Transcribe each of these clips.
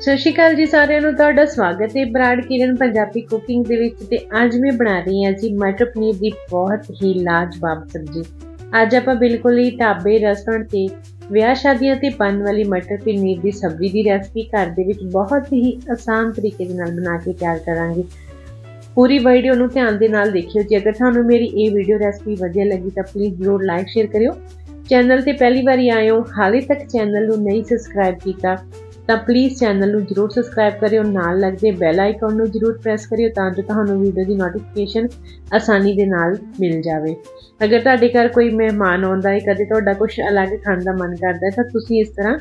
ਸਤਿ ਸ਼੍ਰੀ ਅਕਾਲ ਜੀ ਸਾਰਿਆਂ ਨੂੰ, ਤੁਹਾਡਾ ਸਵਾਗਤ ਹੈ ਬਰਾੜ ਕਿਰਨ ਪੰਜਾਬੀ ਕੁਕਿੰਗ ਦੇ ਵਿੱਚ ਤੇ ਅੱਜ ਮੈਂ ਬਣਾ ਰਹੀ ਹਾਂ ਜੀ ਮਟਰ ਪਨੀਰ ਦੀ ਬਹੁਤ ਹੀ ਲਾਜਵਾਬ ਸਬਜ਼ੀ। ਅੱਜ ਆਪਾਂ ਬਿਲਕੁਲ ਹੀ ਢਾਬੇ ਰੈਸਟੋਰੈਂਟ ਤੇ ਵਿਆਹ ਸ਼ਾਦੀਆਂ ਤੇ ਬਣਨ ਵਾਲੀ ਮਟਰ ਪਨੀਰ ਦੀ ਸਬਜ਼ੀ ਦੀ ਰੈਸਪੀ ਘਰ ਦੇ ਵਿੱਚ ਬਹੁਤ ਹੀ ਆਸਾਨ ਤਰੀਕੇ ਦੇ ਨਾਲ ਬਣਾ ਕੇ ਤਿਆਰ ਕਰਾਂਗੇ। ਪੂਰੀ ਵੀਡੀਓ ਨੂੰ ਧਿਆਨ ਦੇ ਨਾਲ ਦੇਖਿਓ ਜੇ। ਅਗਰ ਤੁਹਾਨੂੰ ਮੇਰੀ ਇਹ ਵੀਡੀਓ ਰੈਸਪੀ ਵਧੀਆ ਲੱਗੀ ਤਾਂ ਪਲੀਜ਼ ਜ਼ਰੂਰ ਲਾਈਕ ਸ਼ੇਅਰ ਕਰਿਓ। ਚੈਨਲ ਤੇ ਪਹਿਲੀ ਵਾਰੀ ਆਏ ਹੋ, ਹਾਲੇ ਤੱਕ ਚੈਨਲ ਨੂੰ ਨਹੀਂ ਸਬਸਕ੍ਰਾਈਬ ਕੀਤਾ ਤਾਂ ਪਲੀਜ਼ ਚੈਨਲ ਨੂੰ ਜਰੂਰ ਸਬਸਕ੍ਰਾਈਬ ਕਰਿਓ, ਨਾਲ ਲੱਗਦੇ ਬੈਲ ਆਈਕਨ ਨੂੰ ਜਰੂਰ ਪ੍ਰੈਸ ਕਰਿਓ ਤਾਂ ਜੋ ਤੁਹਾਨੂੰ ਵੀਡੀਓ ਦੀ ਨੋਟੀਫਿਕੇਸ਼ਨ ਆਸਾਨੀ ਦੇ ਨਾਲ ਮਿਲ ਜਾਵੇ। ਅਗਰ ਤੁਹਾਡੇ ਘਰ ਕੋਈ ਮਹਿਮਾਨ ਆਉਂਦਾ ਹੈ, ਕਦੇ ਤੁਹਾਡਾ ਕੁਝ ਅਲੱਗ ਖਾਣ ਦਾ ਮਨ ਕਰਦਾ ਹੈ, ਤਾਂ ਤੁਸੀਂ ਇਸ ਤਰ੍ਹਾਂ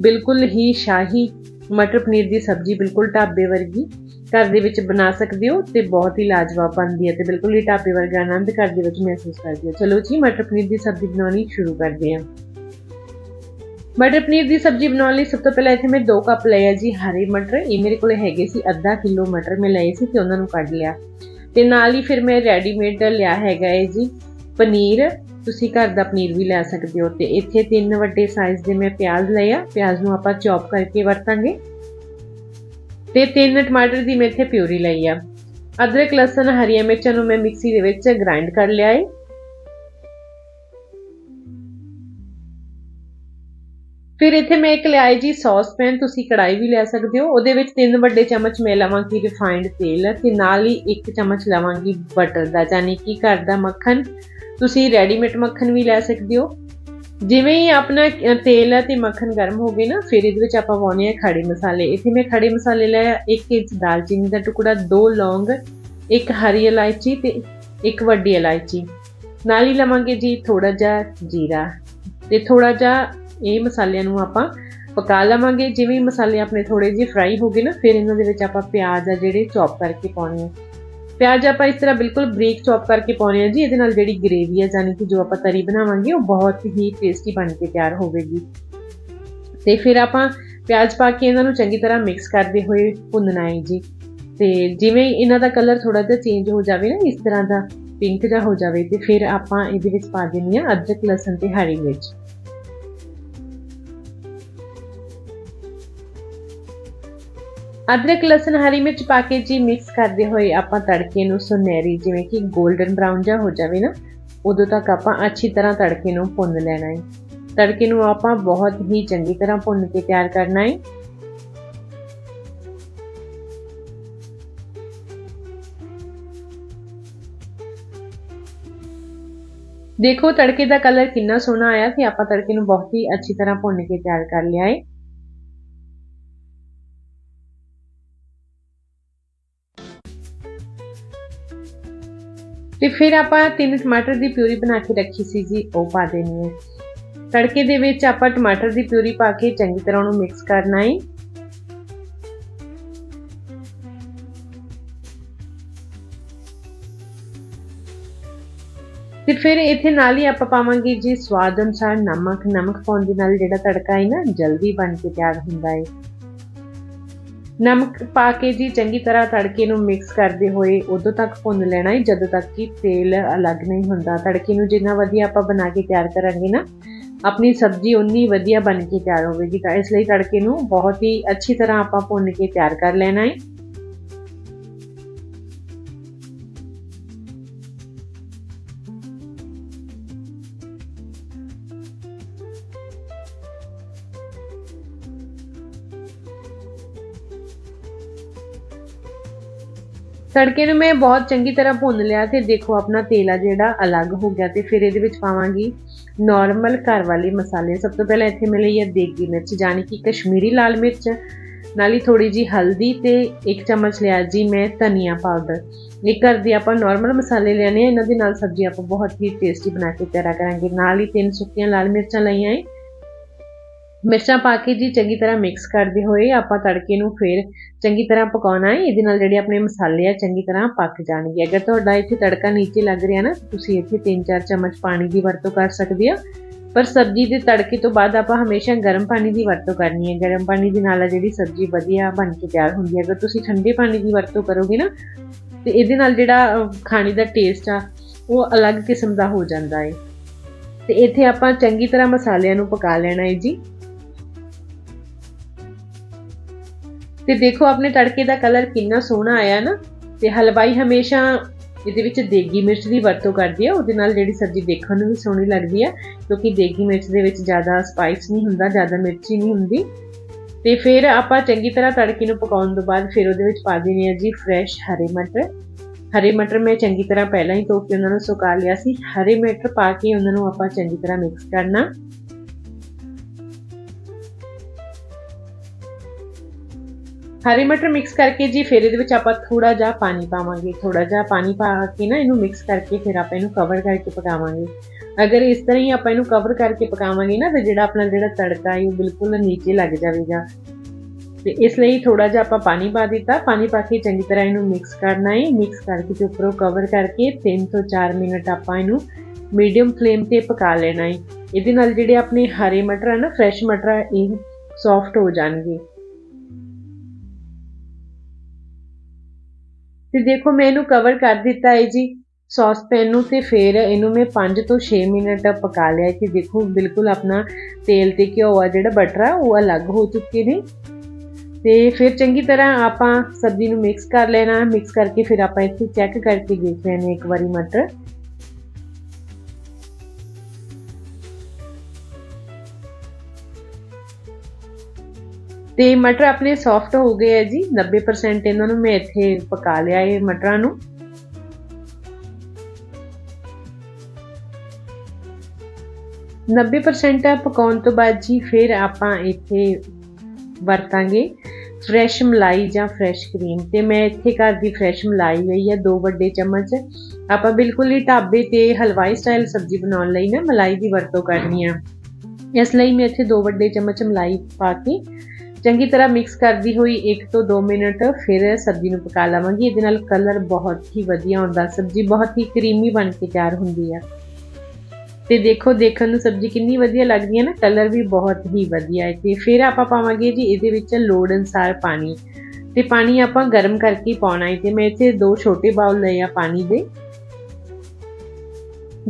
ਬਿਲਕੁਲ ਹੀ ਸ਼ਾਹੀ ਮਟਰ ਪਨੀਰ ਦੀ ਸਬਜ਼ੀ ਬਿਲਕੁਲ ਢਾਬੇ ਵਰਗੀ ਘਰ ਦੇ ਵਿੱਚ ਬਣਾ ਸਕਦੇ ਹੋ ਤੇ ਬਹੁਤ ਹੀ ਲਾਜਵਾਬ ਬਣਦੀ ਹੈ ਤੇ ਬਿਲਕੁਲ ਹੀ ਢਾਬੇ ਵਰਗਾ ਆਨੰਦ ਘਰ ਦੇ ਵਿੱਚ ਮਹਿਸੂਸ ਕਰਦੇ ਹੋ। ਚਲੋ ਜੀ, ਮਟਰ ਪਨੀਰ ਦੀ ਸਬਜ਼ੀ ਬਣਾਉਣੀ ਸ਼ੁਰੂ ਕਰਦੇ ਹਾਂ। ਮਟਰ ਪਨੀਰ ਦੀ ਸਬਜ਼ੀ ਬਣਾਉਣ ਲਈ ਸਭ ਤੋਂ ਪਹਿਲਾਂ ਇੱਥੇ ਮੈਂ 2 ਕੱਪ ਲਏ ਆ ਜੀ ਹਰੇ ਮਟਰ। ਇਹ ਮੇਰੇ ਕੋਲ ਹੈਗੇ ਸੀ, ਅੱਧਾ ਕਿਲੋ ਮਟਰ ਮੈਂ ਲਏ ਸੀ ਤੇ ਉਹਨਾਂ ਨੂੰ ਕੱਢ ਲਿਆ। ਤੇ ਨਾਲ ਹੀ ਫਿਰ ਮੈਂ ਰੈਡੀਮੇਡ ਲਿਆ ਹੈਗਾ ਹੈ ਜੀ ਪਨੀਰ। ਤੁਸੀਂ ਘਰ ਦਾ ਪਨੀਰ ਵੀ ਲੈ ਸਕਦੇ ਹੋ ਤੇ ਇੱਥੇ ਤਿੰਨ ਵੱਡੇ ਸਾਈਜ਼ ਦੇ ਮੈਂ ਪਿਆਜ਼ ਲਏ ਆ। ਪਿਆਜ਼ ਨੂੰ ਆਪਾਂ ਚੌਪ ਕਰਕੇ ਵਰਤਾਂਗੇ। ਤੇ ਤਿੰਨ ਟਮਾਟਰ ਦੀ ਮੈਂ ਇੱਥੇ ਪਿਊਰੀ ਲਈ ਆ। ਅਦਰਕ, ਲਸਣ, ਹਰੀਆਂ ਮਿਰਚਾਂ ਨੂੰ ਮੈਂ ਮਿਕਸੀ ਦੇ ਵਿੱਚ ਗ੍ਰਾਈਂਡ ਕਰ ਲਿਆ ਏ। ਫਿਰ ਇੱਥੇ ਮੈਂ ਇੱਕ ਲਿਆਈ ਜੀ ਸੌਸ ਪੈਨ, ਤੁਸੀਂ ਕੜਾਈ ਵੀ ਲੈ ਸਕਦੇ ਹੋ। ਉਹਦੇ ਵਿੱਚ ਤਿੰਨ ਵੱਡੇ ਚਮਚ ਮੈਂ ਲਵਾਂਗੀ ਰਿਫਾਈਨਡ ਤੇਲ ਤੇ ਨਾਲ ਹੀ ਇੱਕ ਚਮਚ ਲਵਾਂਗੀ ਬਟਰ ਦਾ ਯਾਨੀ ਕਿ ਘਰ ਦਾ ਮੱਖਣ। ਤੁਸੀਂ ਰੈਡੀਮੇਡ ਮੱਖਣ ਵੀ ਲੈ ਸਕਦੇ ਹੋ। ਜਿਵੇਂ ਹੀ ਆਪਣਾ ਤੇਲ ਅਤੇ ਮੱਖਣ ਗਰਮ ਹੋ ਗਏ ਨਾ, ਫਿਰ ਇਹਦੇ ਵਿੱਚ ਆਪਾਂ ਪਾਉਣੇ ਆ ਖੜੇ ਮਸਾਲੇ। ਇੱਥੇ ਮੈਂ ਖੜੇ ਮਸਾਲੇ ਲਿਆ 1 ਇੰਚ ਦਾਲਚੀਨੀ ਦਾ ਟੁਕੜਾ 2 ਲੌਂਗ, ਇੱਕ ਹਰੀ ਇਲਾਇਚੀ ਤੇ ਇੱਕ ਵੱਡੀ ਇਲਾਇਚੀ। ਨਾਲ ਹੀ ਲਵਾਂਗੇ ਜੀ ਥੋੜਾ ਜਿਹਾ ਜੀਰਾ ਤੇ ਥੋੜਾ ਜਿਹਾ ਇਹ ਮਸਾਲਿਆਂ ਨੂੰ ਆਪਾਂ ਪਕਾ ਲਵਾਂਗੇ। ਜਿਵੇਂ ਮਸਾਲੇ ਆਪਣੇ ਥੋੜੇ ਜਿਹੇ ਫਰਾਈ ਹੋ ਗਏ ਨਾ, ਫਿਰ ਇਹਨਾਂ ਦੇ ਵਿੱਚ ਆਪਾਂ ਪਿਆਜ਼ ਆ ਜਿਹੜੇ ਚੌਪ ਕਰਕੇ ਪਾਉਣੇ ਆ। ਪਿਆਜ਼ ਆਪਾਂ ਇਸ ਤਰ੍ਹਾਂ ਬਿਲਕੁਲ ਬਰੀਕ ਚੌਪ ਕਰਕੇ ਪਾਉਣੇ ਆ ਜੀ। ਇਹਦੇ ਨਾਲ ਜਿਹੜੀ ਗ੍ਰੇਵੀ ਆ ਜਾਨੀ ਕਿ ਜੋ ਆਪਾਂ ਤਰੀ ਬਣਾਵਾਂਗੇ, ਉਹ ਬਹੁਤ ਹੀ ਟੇਸਟੀ ਬਣ ਕੇ ਤਿਆਰ ਹੋਵੇਗੀ। ਤੇ ਫਿਰ ਆਪਾਂ ਪਿਆਜ਼ ਪਾ ਕੇ ਇਹਨਾਂ ਨੂੰ ਚੰਗੀ ਤਰ੍ਹਾਂ ਮਿਕਸ ਕਰਦੇ ਹੋਏ ਭੁੰਨਣਾ ਹੈ ਜੀ। ਤੇ ਜਿਵੇਂ ਇਹਨਾਂ ਦਾ ਕਲਰ ਥੋੜਾ ਜਿਹਾ ਚੇਂਜ ਹੋ ਜਾਵੇ ਨਾ, ਇਸ ਤਰ੍ਹਾਂ ਦਾ ਪਿੰਕ ਜਿਹਾ ਹੋ ਜਾਵੇ, ਤੇ ਫਿਰ ਆਪਾਂ ਇਹਦੇ ਵਿੱਚ ਪਾ ਦੇਣੀ ਆ ਅਦਰਕ, ਲਸਣ ਤੇ ਹਰੀ ਮਿਰਚ। ਅਦਰਕ, ਲਸਣ, ਹਰੀ ਮਿਰਚ ਪਾ ਕੇ ਜੀ ਮਿਕਸ ਕਰਦੇ ਹੋਏ ਆਪਾਂ ਤੜਕੇ ਨੂੰ ਸੁਨਹਿਰੀ, ਜਿਵੇਂ ਕਿ 골ਡਨ ਬ੍ਰਾਊਨ ਜਿਹਾ ਹੋ ਜਾਵੇ ਨਾ, ਉਦੋਂ ਤੱਕ ਆਪਾਂ ਅੱਛੀ ਤਰ੍ਹਾਂ ਤੜਕੇ ਨੂੰ ਭੁੰਨ ਲੈਣਾ ਹੈ। ਤੜਕੇ ਨੂੰ ਆਪਾਂ ਬਹੁਤ ਹੀ ਚੰਗੀ ਤਰ੍ਹਾਂ ਭੁੰਨ ਕੇ ਤਿਆਰ ਕਰਨਾ ਹੈ। ਦੇਖੋ ਤੜਕੇ ਦਾ ਕਲਰ ਕਿੰਨਾ ਸੋਹਣਾ ਆਇਆ ਤੇ ਆਪਾਂ ਤੜਕੇ ਨੂੰ ਬਹੁਤ ਹੀ ਅੱਛੀ ਤਰ੍ਹਾਂ ਭੁੰਨ ਕੇ ਤਿਆਰ ਕਰ ਲਿਆ ਹੈ। ਤੇ ਫਿਰ ਆਪਾਂ ਤਿੰਨ ਟਮਾਟਰ ਦੀ ਪਿਊਰੀ ਬਣਾ ਕੇ ਰੱਖੀ ਸੀ ਜੀ, ਉਹ ਪਾ ਦੇਣੀ ਹੈ। ਤੜਕੇ ਦੇ ਵਿੱਚ ਆਪਾਂ ਟਮਾਟਰ ਦੀ ਪਿਊਰੀ ਪਾ ਕੇ ਚੰਗੀ ਤਰ੍ਹਾਂ ਉਹਨੂੰ ਮਿਕਸ ਕਰਨਾ ਹੈ। ਤੇ ਫਿਰ ਇੱਥੇ ਨਾਲ ਹੀ ਆਪਾਂ ਪਾਵਾਂਗੇ ਜੀ ਸਵਾਦ ਅਨੁਸਾਰ ਨਮਕ। ਨਮਕ ਪਾਉਣ ਦੇ ਨਾਲ ਜਿਹੜਾ ਤੜਕਾ ਹੈ ਨਾ, ਜਲਦੀ ਬਣ ਕੇ ਤਿਆਰ ਹੁੰਦਾ ਹੈ। ਨਮਕ ਪਾ ਕੇ ਜੀ ਚੰਗੀ ਤਰ੍ਹਾਂ ਤੜਕੇ ਨੂੰ ਮਿਕਸ ਕਰਦੇ ਹੋਏ ਉਦੋਂ ਤੱਕ ਭੁੰਨ ਲੈਣਾ ਹੈ ਜਦੋਂ ਤੱਕ ਕਿ ਤੇਲ ਅਲੱਗ ਨਹੀਂ ਹੁੰਦਾ। ਤੜਕੇ ਨੂੰ ਜਿੰਨਾ ਵਧੀਆ ਆਪਾਂ ਬਣਾ ਕੇ ਤਿਆਰ ਕਰਾਂਗੇ ਨਾ, ਆਪਣੀ ਸਬਜ਼ੀ ਉਨੀ ਵਧੀਆ ਬਣ ਕੇ ਤਿਆਰ ਹੋਵੇਗੀ। ਤਾਂ ਇਸ ਲਈ ਤੜਕੇ ਨੂੰ ਬਹੁਤ ਹੀ ਅੱਛੀ ਤਰ੍ਹਾਂ ਆਪਾਂ ਭੁੰਨ ਕੇ ਤਿਆਰ ਕਰ ਲੈਣਾ ਹੈ ਤੜਕੇ ਨੂੰ ਮੈਂ ਬਹੁਤ ਚੰਗੀ ਤਰ੍ਹਾਂ ਭੁੰਨ ਲਿਆ ਤੇ ਦੇਖੋ ਆਪਣਾ ਤੇਲ ਆ ਜਿਹੜਾ ਅਲੱਗ ਹੋ ਗਿਆ ਤੇ ਫਿਰ ਇਹਦੇ ਵਿੱਚ ਪਾਵਾਂਗੀ ਨਾਰਮਲ ਘਰ ਵਾਲੇ ਮਸਾਲੇ। ਸਭ ਤੋਂ ਪਹਿਲਾਂ ਇੱਥੇ ਮੈਂ ਲਈ ਹੈ ਦੇਗੀ ਮਿਰਚ ਜਾਨੀ ਕਿ ਕਸ਼ਮੀਰੀ ਲਾਲ ਮਿਰਚ। ਨਾਲ ਹੀ ਥੋੜੀ ਜੀ ਹਲਦੀ ਤੇ ਇੱਕ ਚਮਚ ਲਿਆ ਜੀ ਮੈਂ ਧਨੀਆ ਪਾਊਡਰ ਇਹ ਘਰ ਦੇ ਆਪਾਂ ਨਾਰਮਲ ਮਸਾਲੇ ਲੈਣੇ ਆ। ਇਹਨਾਂ ਦੇ ਨਾਲ ਸਬਜ਼ੀ ਆਪਾਂ ਬਹੁਤ ਹੀ ਟੇਸਟੀ ਬਣਾ ਕੇ ਤਿਆਰ ਕਰਾਂਗੇ। ਨਾਲ ਹੀ ਤਿੰਨ ਸੁੱਕੀਆਂ ਲਾਲ ਮਿਰਚਾਂ ਲਈਆਂ ਏ। ਮਿਰਚਾਂ ਪਾ ਕੇ ਜੀ ਚੰਗੀ ਤਰ੍ਹਾਂ ਮਿਕਸ ਕਰਦੇ ਹੋਏ ਆਪਾਂ ਤੜਕੇ ਨੂੰ ਫਿਰ ਚੰਗੀ ਤਰ੍ਹਾਂ ਪਕਾਉਣਾ ਹੈ। ਇਹਦੇ ਨਾਲ ਜਿਹੜੇ ਆਪਣੇ ਮਸਾਲੇ ਆ ਚੰਗੀ ਤਰ੍ਹਾਂ ਪੱਕ ਜਾਣਗੇ। ਅਗਰ ਤੁਹਾਡਾ ਇੱਥੇ ਤੜਕਾ ਨੀਚੇ ਲੱਗ ਰਿਹਾ ਨਾ, ਤੁਸੀਂ ਇੱਥੇ 3-4 ਚਮਚ ਪਾਣੀ ਦੀ ਵਰਤੋਂ ਕਰ ਸਕਦੇ ਆ ਪਰ ਸਬਜ਼ੀ ਦੇ ਤੜਕੇ ਤੋਂ ਬਾਅਦ ਆਪਾਂ ਹਮੇਸ਼ਾ ਗਰਮ ਪਾਣੀ ਦੀ ਵਰਤੋਂ ਕਰਨੀ ਹੈ। ਗਰਮ ਪਾਣੀ ਦੇ ਨਾਲ ਜਿਹੜੀ ਸਬਜ਼ੀ ਵਧੀਆ ਬਣ ਕੇ ਤਿਆਰ ਹੁੰਦੀ ਹੈ। ਅਗਰ ਤੁਸੀਂ ਠੰਡੇ ਪਾਣੀ ਦੀ ਵਰਤੋਂ ਕਰੋਗੇ ਨਾ, ਤੇ ਇਹਦੇ ਨਾਲ ਜਿਹੜਾ ਖਾਣੇ ਦਾ ਟੇਸਟ ਆ, ਉਹ ਅਲੱਗ ਕਿਸਮ ਦਾ ਹੋ ਜਾਂਦਾ ਹੈ। ਤੇ ਇੱਥੇ ਆਪਾਂ ਚੰਗੀ ਤਰ੍ਹਾਂ ਮਸਾਲਿਆਂ ਨੂੰ ਪਕਾ ਲੈਣਾ ਹੈ ਜੀ। ਤੇ ਦੇਖੋ ਆਪਣੇ ਤੜਕੇ ਦਾ ਕਲਰ ਕਿੰਨਾ ਸੋਹਣਾ ਆਇਆ ਨਾ, ਤੇ ਹਲਵਾਈ ਹਮੇਸ਼ਾ ਇਹਦੇ ਵਿੱਚ ਦੇਗੀ ਮਿਰਚ ਦੀ ਵਰਤੋਂ ਕਰਦੀ ਹੈ ਉਹਦੇ ਨਾਲ ਜਿਹੜੀ ਸਬਜ਼ੀ ਦੇਖਣ ਨੂੰ ਵੀ ਸੋਹਣੀ ਲੱਗਦੀ ਹੈ ਕਿਉਂਕਿ ਦੇਗੀ ਮਿਰਚ ਦੇ ਵਿੱਚ ਜ਼ਿਆਦਾ ਸਪਾਈਸ ਨਹੀਂ ਹੁੰਦਾ, ਜ਼ਿਆਦਾ ਮਿਰਚੀ ਨਹੀਂ ਹੁੰਦੀ। ਤੇ ਫਿਰ ਆਪਾਂ ਚੰਗੀ ਤਰ੍ਹਾਂ ਤੜਕੇ ਨੂੰ ਪਕਾਉਣ ਤੋਂ ਬਾਅਦ ਫਿਰ ਉਹਦੇ ਵਿੱਚ ਪਾ ਦੇਣੀ ਹੈ ਜੀ ਫਰੈਸ਼ ਹਰੇ ਮਟਰ। ਹਰੇ ਮਟਰ ਮੈਂ ਚੰਗੀ ਤਰ੍ਹਾਂ ਪਹਿਲਾਂ ਹੀ ਧੋ ਕੇ ਉਹਨਾਂ ਨੂੰ ਸੁਕਾ ਲਿਆ ਸੀ। ਹਰੇ ਮਟਰ ਪਾ ਕੇ ਉਹਨਾਂ ਨੂੰ ਆਪਾਂ ਚੰਗੀ ਤਰ੍ਹਾਂ ਮਿਕਸ ਕਰਨਾ। ਹਰੇ ਮਟਰ ਮਿਕਸ ਕਰਕੇ ਜੀ, ਫਿਰ ਇਹਦੇ ਵਿੱਚ ਆਪਾਂ ਥੋੜਾ ਜਿਹਾ ਪਾਣੀ ਪਾਵਾਂਗੇ ਥੋੜਾ ਜਿਹਾ ਪਾਣੀ ਪਾ ਕੇ ਨਾ ਇਹਨੂੰ ਮਿਕਸ ਕਰਕੇ ਫਿਰ ਆਪਾਂ ਇਹਨੂੰ ਕਵਰ ਕਰਕੇ ਪਕਾਵਾਂਗੇ। ਅਗਰ ਇਸ ਤਰ੍ਹਾਂ ਹੀ ਆਪਾਂ ਇਹਨੂੰ ਕਵਰ ਕਰਕੇ ਪਕਾਵਾਂਗੇ ਨਾ, ਤੇ ਜਿਹੜਾ ਆਪਣਾ ਜਿਹੜਾ ਤੜਕਾ ਹੈ ਉਹ ਬਿਲਕੁਲ ਨੀਚੇ ਲੱਗ ਜਾਵੇਗਾ। ਤੇ ਇਸ ਲਈ ਥੋੜਾ ਜਿਹਾ ਆਪਾਂ ਪਾਣੀ ਪਾ ਦਿੱਤਾ। ਪਾਣੀ ਪਾ ਕੇ ਚੰਗੀ ਤਰ੍ਹਾਂ ਇਹਨੂੰ ਮਿਕਸ ਕਰਨਾ ਹੈ। ਮਿਕਸ ਕਰਕੇ ਤੇ ਉੱਪਰੋਂ ਕਵਰ ਕਰਕੇ 3 ਤੋਂ 4 ਮਿੰਟ ਆਪਾਂ ਇਹਨੂੰ ਮੀਡੀਅਮ ਫਲੇਮ ਤੇ ਪਕਾ ਲੈਣਾ ਹੈ। ਇਹਦੇ ਨਾਲ ਜਿਹੜੇ ਆਪਣੇ ਹਰੇ ਮਟਰ ਹਨ ਨਾ ਫਰੈਸ਼ ਮਟਰ ਇਹ ਸੌਫਟ ਹੋ ਜਾਣਗੇ। ਫਿਰ ਦੇਖੋ, ਮੈਂ ਇਹਨੂੰ ਕਵਰ ਕਰ ਦਿੱਤਾ ਹੈ ਜੀ ਸੌਸ ਪੈਨ ਨੂੰ ਤੇ ਫਿਰ ਇਹਨੂੰ ਮੈਂ 5 ਤੋਂ 6 ਮਿੰਟ ਪਕਾ ਲਿਆ ਕਿ ਦੇਖੋ, ਬਿਲਕੁਲ ਆਪਣਾ ਤੇਲ ਤੇ ਘਿਓ ਆ ਜਿਹੜਾ ਬਟਰ ਆ, ਉਹ ਅਲੱਗ ਹੋ ਚੁੱਕੇ ਨੇ। ਤੇ ਫਿਰ ਚੰਗੀ ਤਰ੍ਹਾਂ ਆਪਾਂ ਸਬਜ਼ੀ ਨੂੰ ਮਿਕਸ ਕਰ ਲੈਣਾ। ਮਿਕਸ ਕਰਕੇ ਫਿਰ ਆਪਾਂ ਇੱਥੇ ਚੈੱਕ ਕਰਕੇ ਦੇਖ ਲੈਣੇ ਇੱਕ ਵਾਰੀ ਮਟਰ ਤੇ ਮਟਰ ਆਪਣੇ ਸੌਫਟ ਹੋ ਗਏ ਹੈ ਜੀ 90% ਇਹਨਾਂ ਨੂੰ ਮੈਂ ਇੱਥੇ ਪਕਾ ਲਿਆ ਇਹ ਮਟਰਾਂ ਨੂੰ। ਨੱਬੇ ਪਰਸੈਂਟ ਪਕਾਉਣ ਤੋਂ ਬਾਅਦ ਜੀ ਫਿਰ ਆਪਾਂ ਇੱਥੇ ਵਰਤਾਂਗੇ ਫਰੈਸ਼ ਮਲਾਈ ਜਾਂ ਫਰੈਸ਼ ਕਰੀਮ ਤੇ ਮੈਂ ਇੱਥੇ ਘਰ ਦੀ ਫਰੈਸ਼ ਮਲਾਈ ਲਈ ਹੈ ਦੋ ਵੱਡੇ ਚਮਚ। ਆਪਾਂ ਬਿਲਕੁਲ ਹੀ ਢਾਬੇ ਤੇ ਹਲਵਾਈ ਸਟਾਈਲ ਸਬਜ਼ੀ ਬਣਾਉਣ ਲਈ ਨਾ ਮਲਾਈ ਦੀ ਵਰਤੋਂ ਕਰਨੀ ਆ। ਇਸ ਲਈ ਮੈਂ ਇੱਥੇ ਦੋ ਵੱਡੇ ਚਮਚ ਮਲਾਈ ਪਾ ਕੇ ਚੰਗੀ ਤਰ੍ਹਾਂ ਮਿਕਸ ਕਰਦੀ ਹੋਈ 1 ਤੋਂ 2 ਮਿੰਟ ਫਿਰ ਸਬਜ਼ੀ ਨੂੰ ਪਕਾ ਲਵਾਂਗੀ। ਇਹਦੇ ਨਾਲ ਕਲਰ ਬਹੁਤ ਹੀ ਵਧੀਆ ਆਉਂਦਾ। ਸਬਜ਼ੀ ਬਹੁਤ ਹੀ ਕਰੀਮੀ ਬਣ ਕੇ ਤਿਆਰ ਹੁੰਦੀ ਆ। ਤੇ ਦੇਖੋ, ਦੇਖਣ ਨੂੰ ਸਬਜ਼ੀ ਕਿੰਨੀ ਵਧੀਆ ਲੱਗਦੀ ਹੈ ਨਾ। ਕਲਰ ਵੀ ਬਹੁਤ ਹੀ ਵਧੀਆ ਹੈ ਤੇ ਫਿਰ ਆਪਾਂ ਪਾਵਾਂਗੇ ਜੀ ਇਹਦੇ ਵਿੱਚ ਲੋੜ ਅਨਸਾਰ ਪਾਣੀ। ਤੇ ਪਾਣੀ ਆਪਾਂ ਗਰਮ ਕਰਕੇ ਪਾਉਣਾ ਹੈ ਤੇ ਮੈਂ ਇੱਥੇ ਦੋ ਛੋਟੇ ਬਾਉਲ ਲਏ ਆ ਪਾਣੀ ਦੇ।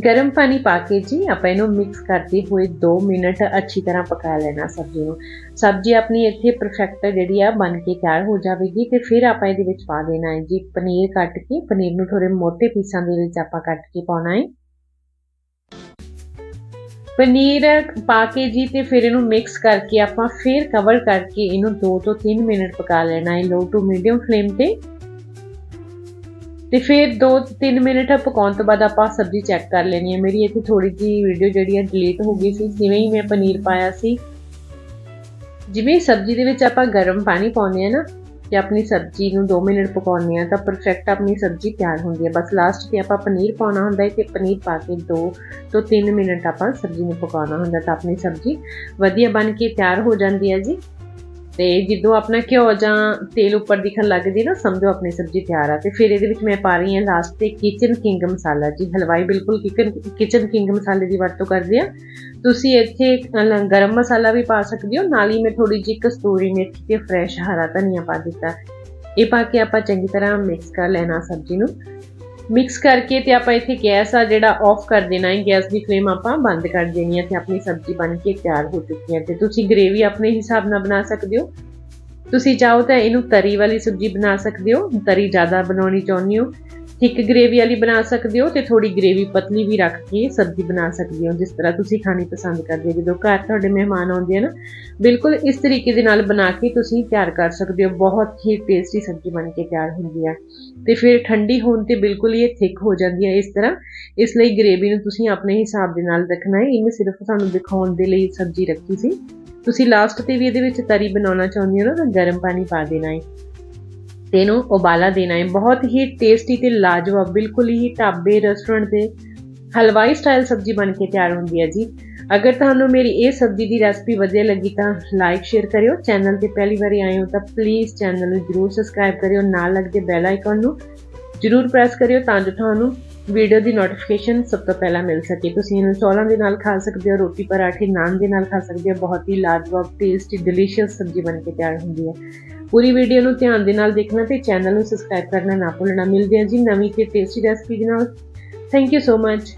ਗਰਮ ਪਾਣੀ ਪਾ ਕੇ ਜੀ ਆਪਾਂ ਇਹਨੂੰ ਮਿਕਸ ਕਰਦੇ ਹੋਏ 2 ਮਿੰਟ ਅੱਛੀ ਤਰ੍ਹਾਂ ਪਕਾ ਲੈਣਾ ਸਬਜ਼ੀ ਨੂੰ। ਸਬਜ਼ੀ ਆਪਣੀ ਇੱਥੇ ਪਰਫੈਕਟ ਜਿਹੜੀ ਆ ਬਣ ਕੇ ਤਿਆਰ ਹੋ ਜਾਵੇਗੀ ਤੇ ਫਿਰ ਆਪਾਂ ਇਹਦੇ ਵਿੱਚ ਪਾ ਦੇਣਾ ਹੈ ਜੀ ਪਨੀਰ ਕੱਟ ਕੇ। ਪਨੀਰ ਨੂੰ ਥੋੜੇ ਮੋਟੇ ਪੀਸਾਂ ਦੇ ਵਿੱਚ ਆਪਾਂ ਕੱਟ ਕੇ ਪਾਉਣਾ ਹੈ। ਪਨੀਰ ਪਾ ਕੇ ਜੀ ਤੇ ਫਿਰ ਇਹਨੂੰ ਮਿਕਸ ਕਰਕੇ ਆਪਾਂ ਫਿਰ ਕਵਰ ਕਰਕੇ ਇਹਨੂੰ 2 ਤੋਂ 3 ਮਿੰਟ ਪਕਾ ਲੈਣਾ ਹੈ। ਲੋ ਟੂ ਮੀਡੀਅਮ ਫਲੇਮ ਤੇ। ਤੇ ਫਿਰ 2-3 ਮਿੰਟ ਪਕਾਉਣ ਤੋਂ ਬਾਅਦ ਆਪਾਂ ਸਬਜ਼ੀ ਚੈੱਕ ਕਰ ਲੈਣੀ ਹੈ। ਮੇਰੀ ਇੱਥੇ ਥੋੜੀ ਜੀ ਵੀਡੀਓ ਜਿਹੜੀ ਹੈ ਡਿਲੀਟ ਹੋ ਗਈ ਸੀ, ਜਿਵੇਂ ਹੀ ਮੈਂ ਪਨੀਰ ਪਾਇਆ ਸੀ। ਜਿਵੇਂ ਸਬਜ਼ੀ ਦੇ ਵਿੱਚ ਆਪਾਂ ਗਰਮ ਪਾਣੀ ਪਾਉਂਦੇ ਆ ਨਾ, ਤੇ ਆਪਣੀ ਸਬਜ਼ੀ ਨੂੰ 2 ਮਿੰਟ ਪਕਾਉਣੀ ਆ ਤਾਂ ਪਰਫੈਕਟ ਆਪਣੀ ਸਬਜ਼ੀ ਤਿਆਰ ਹੁੰਦੀ ਹੈ। ਬਸ ਲਾਸਟ ਤੇ ਆਪਾਂ ਪਨੀਰ ਪਾਉਣਾ ਹੁੰਦਾ ਹੈ ਤੇ ਪਨੀਰ ਪਾ ਕੇ 2 ਤੋਂ 3 ਮਿੰਟ ਆਪਾਂ ਸਬਜ਼ੀ ਨੂੰ ਪਕਾਉਣਾ ਹੁੰਦਾ ਤਾਂ ਆਪਣੀ ਸਬਜ਼ੀ ਵਧੀਆ ਬਣ ਕੇ ਤਿਆਰ ਹੋ ਜਾਂਦੀ ਹੈ ਜੀ। ਤੇ ਜਦੋਂ ਆਪਣਾ ਘਿਓ ਜਾਂ ਤੇਲ ਉੱਪਰ ਦਿਖਣ ਲੱਗਦੀ ਨਾ, ਸਮਝੋ ਆਪਣੀ ਸਬਜ਼ੀ ਤਿਆਰ ਆ, ਤੇ ਫਿਰ ਇਹਦੇ ਵਿੱਚ ਮੈਂ ਪਾ ਰਹੀ ਹਾਂ ਲਾਸਟ ਤੇ ਕਿਚਨ ਕਿੰਗ ਮਸਾਲਾ ਜੀ, ਹਲਵਾਈ ਬਿਲਕੁਲ ਕਿਚਨ ਕਿੰਗ ਮਸਾਲੇ ਦੀ ਵਰਤੋਂ ਕਰਦੇ ਆ ਤੁਸੀਂ ਇੱਥੇ ਗਰਮ ਮਸਾਲਾ ਵੀ ਪਾ ਸਕਦੇ ਹੋ, ਨਾਲ ਹੀ ਮੈਂ ਥੋੜੀ ਜਿਹੀ ਕਸਤੂਰੀ ਮੇਥੀ ਤੇ ਫਰੈਸ਼ ਹਰਾ ਧਨੀਆ ਪਾ ਦਿੱਤਾ। ਇਹ ਪਾ ਕੇ ਆਪਾਂ ਚੰਗੀ ਤਰ੍ਹਾਂ ਮਿਕਸ ਕਰ ਲੈਣਾ ਸਬਜ਼ੀ ਨੂੰ। ਮਿਕਸ ਕਰਕੇ ਤੇ ਆਪਾਂ ਇੱਥੇ ਗੈਸ ਆ ਜਿਹੜਾ ਆਫ ਕਰ ਦੇਣਾ ਹੈ। ਗੈਸ ਦੀ ਫਲੇਮ ਆਪਾਂ ਬੰਦ ਕਰ ਦੇਣੀ ਹੈ ਤੇ ਆਪਣੀ ਸਬਜ਼ੀ ਬਣ ਕੇ ਤਿਆਰ ਹੋ ਚੁੱਕੀ ਹੈ ਤੇ ਤੁਸੀਂ ਗ੍ਰੇਵੀ ਆਪਣੇ ਹਿਸਾਬ ਨਾਲ ਬਣਾ ਸਕਦੇ ਹੋ। ਤੁਸੀਂ ਚਾਹੋ ਤਾਂ ਇਹਨੂੰ ਤਰੀ ਵਾਲੀ ਸਬਜ਼ੀ ਬਣਾ ਸਕਦੇ ਹੋ। ਤਰੀ ਜ਼ਿਆਦਾ ਬਣਾਉਣੀ ਚਾਹੁੰਦੇ ਹੋ। ਥਿੱਕ ਗ੍ਰੇਵੀ ਵਾਲੀ ਬਣਾ ਸਕਦੇ ਹੋ ਤੇ ਥੋੜੀ ਗ੍ਰੇਵੀ ਪਤਲੀ ਵੀ ਰੱਖ ਕੇ ਸਬਜ਼ੀ ਬਣਾ ਸਕਦੇ ਹੋ, ਜਿਸ ਤਰ੍ਹਾਂ ਤੁਸੀਂ ਖਾਣੀ ਪਸੰਦ ਕਰਦੇ ਹੋ। ਜਦੋਂ ਘਰ ਤੁਹਾਡੇ ਮਹਿਮਾਨ ਆਉਂਦੇ ਆ ਨਾ, ਬਿਲਕੁਲ ਇਸ ਤਰੀਕੇ ਦੇ ਨਾਲ ਬਣਾ ਕੇ ਤੁਸੀਂ ਤਿਆਰ ਕਰ ਸਕਦੇ ਹੋ। ਬਹੁਤ ਹੀ ਟੇਸਟੀ ਸਬਜ਼ੀ ਬਣ ਕੇ ਤਿਆਰ ਹੁੰਦੀ ਹੈ ਤੇ ਫਿਰ ਠੰਡੀ ਹੋਣ ਤੇ ਬਿਲਕੁਲ ਇਹ ਥਿਕ ਹੋ ਜਾਂਦੀ ਹੈ ਇਸ ਤਰ੍ਹਾਂ। ਇਸ ਲਈ ਗ੍ਰੇਵੀ ਨੂੰ ਤੁਸੀਂ ਆਪਣੇ ਹਿਸਾਬ ਦੇ ਨਾਲ ਰੱਖਣਾ ਹੈ। ਇਹਨੇ ਸਿਰਫ ਤੁਹਾਨੂੰ ਦਿਖਾਉਣ ਦੇ ਲਈ ਸਬਜ਼ੀ ਰੱਖੀ ਸੀ। ਤੁਸੀਂ ਲਾਸਟ ਤੇ ਵੀ ਇਹਦੇ ਵਿੱਚ ਤਰੀ ਬਣਾਉਣਾ ਚਾਹੁੰਦੇ ਹੋ ਨਾ, ਤਾਂ ਗਰਮ ਪਾਣੀ ਪਾ ਦੇਣਾ ਹੈ। ਤੇ ਇਹਨੂੰ ਉਬਾਲਾ ਦੇਣਾ ਹੈ। ਬਹੁਤ ਹੀ ਟੇਸਟੀ ਤੇ ਲਾਜਵਾਬ, ਬਿਲਕੁਲ ਹੀ ਢਾਬੇ ਰੈਸਟੋਰੈਂਟ ਦੇ ਹਲਵਾਈ ਸਟਾਈਲ ਸਬਜ਼ੀ ਬਣ ਕੇ ਤਿਆਰ ਹੁੰਦੀ ਹੈ ਜੀ। ਅਗਰ ਤੁਹਾਨੂੰ ਮੇਰੀ ਇਹ ਸਬਜ਼ੀ ਦੀ ਰੈਸਪੀ ਵਧੀਆ ਲੱਗੀ ਤਾਂ ਲਾਈਕ ਸ਼ੇਅਰ ਕਰਿਓ। ਚੈਨਲ ਤੇ ਪਹਿਲੀ ਵਾਰੀ ਆਏ ਹੋ ਤਾਂ ਪਲੀਜ਼ ਚੈਨਲ ਨੂੰ ਜਰੂਰ ਸਬਸਕ੍ਰਾਈਬ ਕਰਿਓ। ਨਾਲ ਲੱਗਦੇ ਬੈਲ ਆਈਕਨ ਨੂੰ ਜਰੂਰ ਪ੍ਰੈਸ ਕਰਿਓ ਤਾਂ ਜੋ ਤੁਹਾਨੂੰ ਵੀਡੀਓ ਦੀ ਨੋਟੀਫਿਕੇਸ਼ਨ ਸਭ ਤੋਂ ਪਹਿਲਾਂ ਮਿਲ ਸਕੇ। ਤੁਸੀਂ ਇਹਨੂੰ ਚੌਲਾਂ ਦੇ ਨਾਲ ਖਾ ਸਕਦੇ ਹੋ, ਰੋਟੀ ਪਰਾਠੇ ਨਾਨ ਦੇ ਨਾਲ ਖਾ ਸਕਦੇ ਹੋ। ਬਹੁਤ ਹੀ ਲਾਜਵਾਬ ਟੇਸਟੀ ਡਿਲੀਸ਼ੀਅਸ ਸਬਜ਼ੀ ਬਣ ਕੇ ਤਿਆਰ ਹੁੰਦੀ ਹੈ। ਪੂਰੀ ਵੀਡੀਓ ਨੂੰ ਧਿਆਨ ਦੇ ਨਾਲ ਦੇਖਣਾ ਤੇ ਚੈਨਲ ਨੂੰ ਸਬਸਕ੍ਰਾਈਬ ਕਰਨਾ ਨਾ ਭੁੱਲਣਾ। ਮਿਲਦੇ ਹਾਂ ਜੀ ਨਵੀਂ ਤੇ ਟੇਸਟੀ ਰੈਸਪੀ ਦੇ ਨਾਲ। Thank you so much